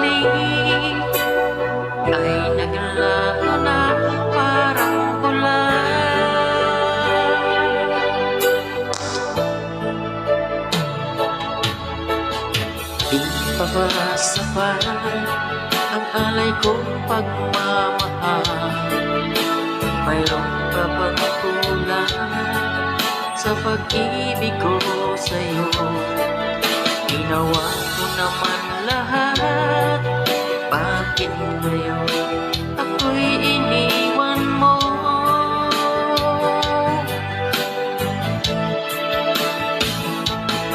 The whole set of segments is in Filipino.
balik Ay naglaho na parang ulan Di pa ba sapat ang alay kong pagmamahal Mayroon ka bang kulang sa pag-ibig ko sa'yo. Ginawa naman lahat Bakit ngayon ako'y iniwan mo?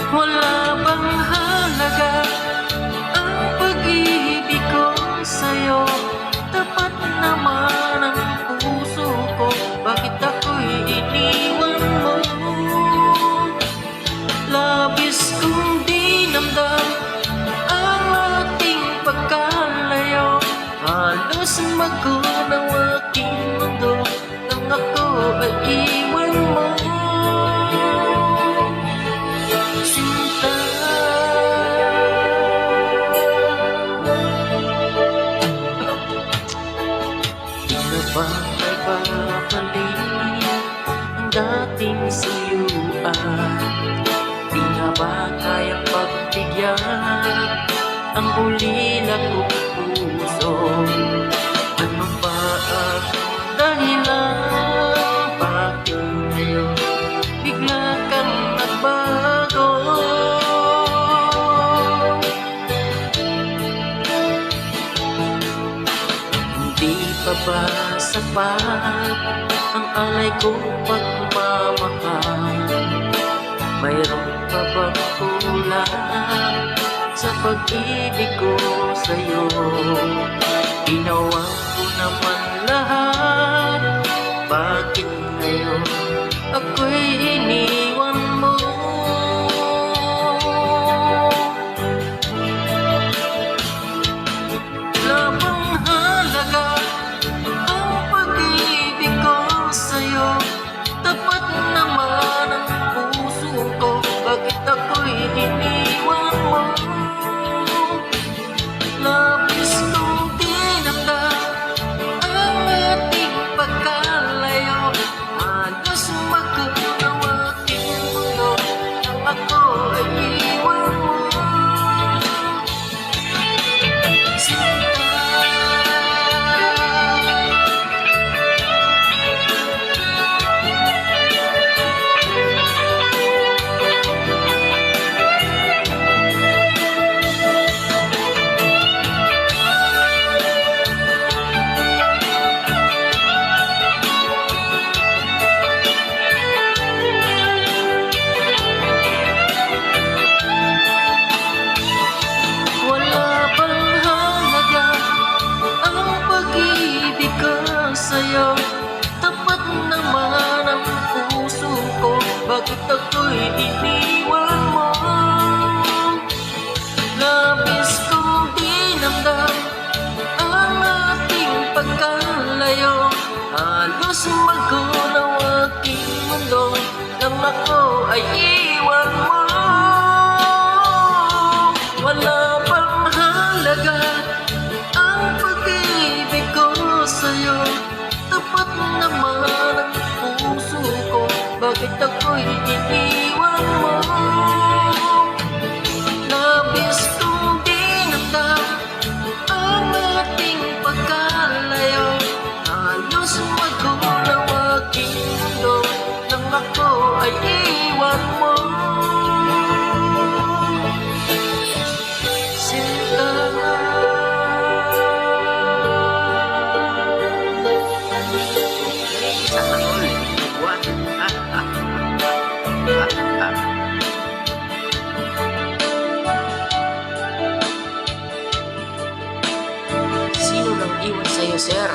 Wala bang halaga ang pag-ibig ko sa'yo? Tapat naman ang puso ko Bakit ako'y iniwan mo? Labis ako ay iwan mo Sinta Di na ba Ang dating siyuan Di na ba ba sapat Ang alay kong pagmamahal. Mayroon pa bang kulang Sa pag-ibig ko sa'yo? Ginawa Halos magkunaw aking mundo Nang ako ay iwan mo. Wala bang halaga ang pag-ibig ko sa'yo. Tapat naman ang puso ko. Bakit ako'y ako ay iwan mo Sinta. Sino nang iwan sa'yo, sir?